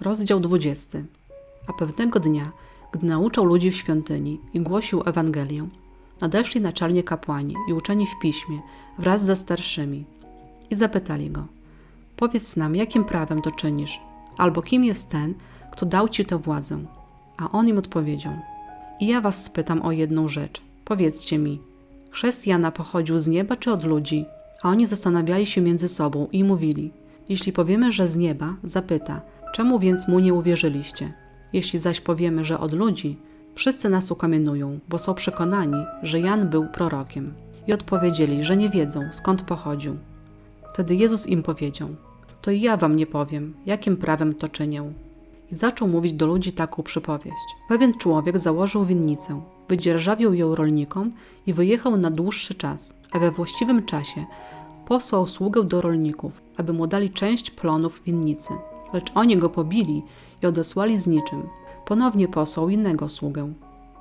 Rozdział 20. A pewnego dnia, gdy nauczał ludzi w świątyni i głosił Ewangelię, nadeszli naczelnie kapłani i uczeni w piśmie wraz ze starszymi i zapytali go: Powiedz nam, jakim prawem to czynisz, albo kim jest ten, kto dał ci tę władzę? A on im odpowiedział: I ja was spytam o jedną rzecz. Powiedzcie mi, chrzest Jana pochodził z nieba czy od ludzi? A oni zastanawiali się między sobą i mówili: Jeśli powiemy, że z nieba, zapyta: Czemu więc mu nie uwierzyliście? Jeśli zaś powiemy, że od ludzi, wszyscy nas ukamienują, bo są przekonani, że Jan był prorokiem. I odpowiedzieli, że nie wiedzą, skąd pochodził. Wtedy Jezus im powiedział: To i ja wam nie powiem, jakim prawem to czynię. I zaczął mówić do ludzi taką przypowieść. Pewien człowiek założył winnicę, wydzierżawił ją rolnikom i wyjechał na dłuższy czas, a we właściwym czasie posłał sługę do rolników, aby mu dali część plonów winnicy. Lecz oni go pobili i odesłali z niczym. Ponownie posłał innego sługę,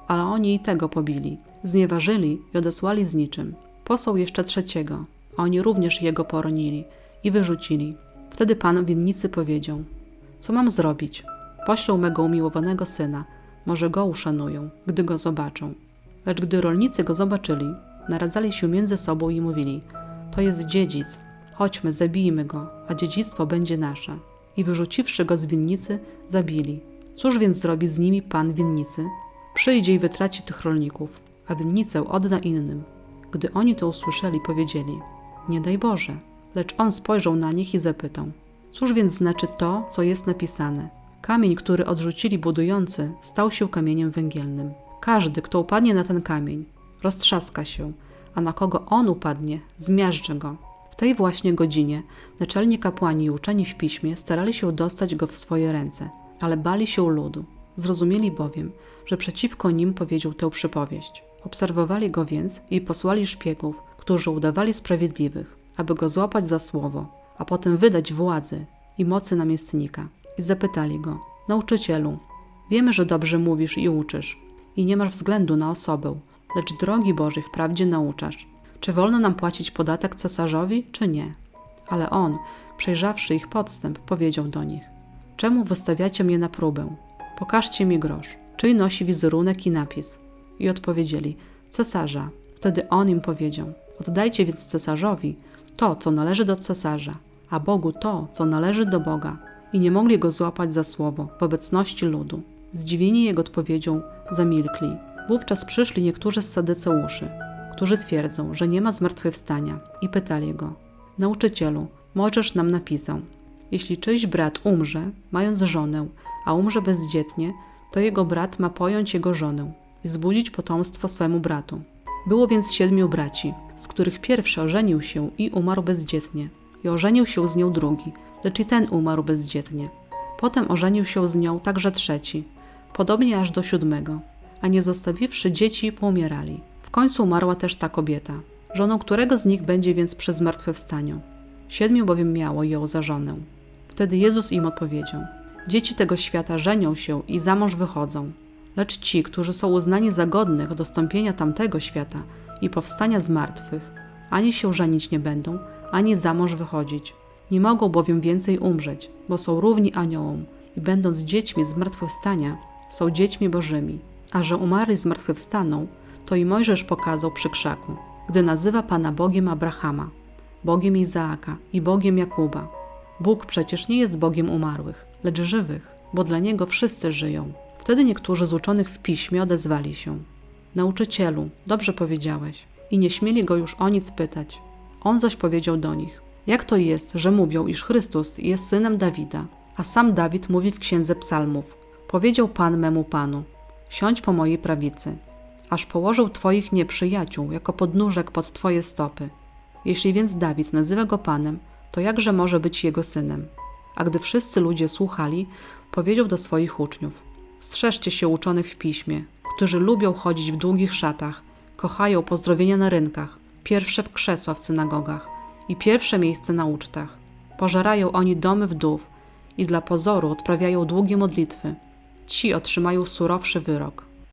ale oni i tego pobili, znieważyli i odesłali z niczym. Posłał jeszcze trzeciego, a oni również jego poronili i wyrzucili. Wtedy pan winnicy powiedział: Co mam zrobić? Poślę mego umiłowanego syna, może go uszanują, gdy go zobaczą. Lecz gdy rolnicy go zobaczyli, naradzali się między sobą i mówili: To jest dziedzic, chodźmy, zabijmy go, a dziedzictwo będzie nasze. I wyrzuciwszy go z winnicy, zabili. Cóż więc zrobi z nimi pan winnicy? Przyjdzie i wytraci tych rolników, a winnicę odda innym. Gdy oni to usłyszeli, powiedzieli: Nie daj Boże. Lecz on spojrzał na nich i zapytał: Cóż więc znaczy to, co jest napisane? Kamień, który odrzucili budujący, stał się kamieniem węgielnym. Każdy, kto upadnie na ten kamień, roztrzaska się, a na kogo on upadnie, zmiażdży go. Tej właśnie godzinie naczelni kapłani i uczeni w piśmie starali się dostać go w swoje ręce, ale bali się ludu. Zrozumieli bowiem, że przeciwko nim powiedział tę przypowieść. Obserwowali go więc i posłali szpiegów, którzy udawali sprawiedliwych, aby go złapać za słowo, a potem wydać władzy i mocy namiestnika. I zapytali go: Nauczycielu, wiemy, że dobrze mówisz i uczysz, i nie masz względu na osobę, lecz drogi Bożej wprawdzie nauczasz. Czy wolno nam płacić podatek cesarzowi, czy nie? Ale on, przejrzawszy ich podstęp, powiedział do nich: Czemu wystawiacie mnie na próbę? Pokażcie mi grosz, czyj nosi wizerunek i napis. I odpowiedzieli: Cesarza. Wtedy on im powiedział: Oddajcie więc cesarzowi to, co należy do cesarza, a Bogu to, co należy do Boga. I nie mogli go złapać za słowo w obecności ludu. Zdziwieni jego odpowiedzią, zamilkli. Wówczas przyszli niektórzy z sadyceuszy, którzy twierdzą, że nie ma zmartwychwstania, i pytali go: Nauczycielu, możesz nam napisał: Jeśli czyjś brat umrze, mając żonę, a umrze bezdzietnie, to jego brat ma pojąć jego żonę i zbudzić potomstwo swemu bratu. Było więc siedmiu braci, z których pierwszy ożenił się i umarł bezdzietnie, i ożenił się z nią drugi, lecz i ten umarł bezdzietnie. Potem ożenił się z nią także trzeci, podobnie aż do siódmego, a nie zostawiwszy dzieci, poumierali. Końcu umarła też ta kobieta, żoną którego z nich będzie więc przy zmartwychwstaniu. Siedmiu bowiem miało ją za żonę. Wtedy Jezus im odpowiedział: Dzieci tego świata żenią się i za mąż wychodzą, lecz ci, którzy są uznani za godnych dostąpienia tamtego świata i powstania z martwych, ani się żenić nie będą, ani za mąż wychodzić. Nie mogą bowiem więcej umrzeć, bo są równi aniołom i będąc dziećmi zmartwychwstania, są dziećmi bożymi. A że umarli zmartwychwstaną, to i Mojżesz pokazał przy krzaku, gdy nazywa Pana Bogiem Abrahama, Bogiem Izaaka i Bogiem Jakuba. Bóg przecież nie jest Bogiem umarłych, lecz żywych, bo dla Niego wszyscy żyją. Wtedy niektórzy z uczonych w piśmie odezwali się. Nauczycielu, dobrze powiedziałeś. I nie śmieli go już o nic pytać. On zaś powiedział do nich: Jak to jest, że mówią, iż Chrystus jest synem Dawida, a sam Dawid mówi w księdze Psalmów: Powiedział Pan memu Panu: Siądź po mojej prawicy, aż położył Twoich nieprzyjaciół jako podnóżek pod Twoje stopy. Jeśli więc Dawid nazywa go Panem, to jakże może być jego synem? A gdy wszyscy ludzie słuchali, powiedział do swoich uczniów: Strzeżcie się uczonych w piśmie, którzy lubią chodzić w długich szatach, kochają pozdrowienia na rynkach, pierwsze w krzesła w synagogach i pierwsze miejsce na ucztach. Pożerają oni domy wdów i dla pozoru odprawiają długie modlitwy. Ci otrzymają surowszy wyrok.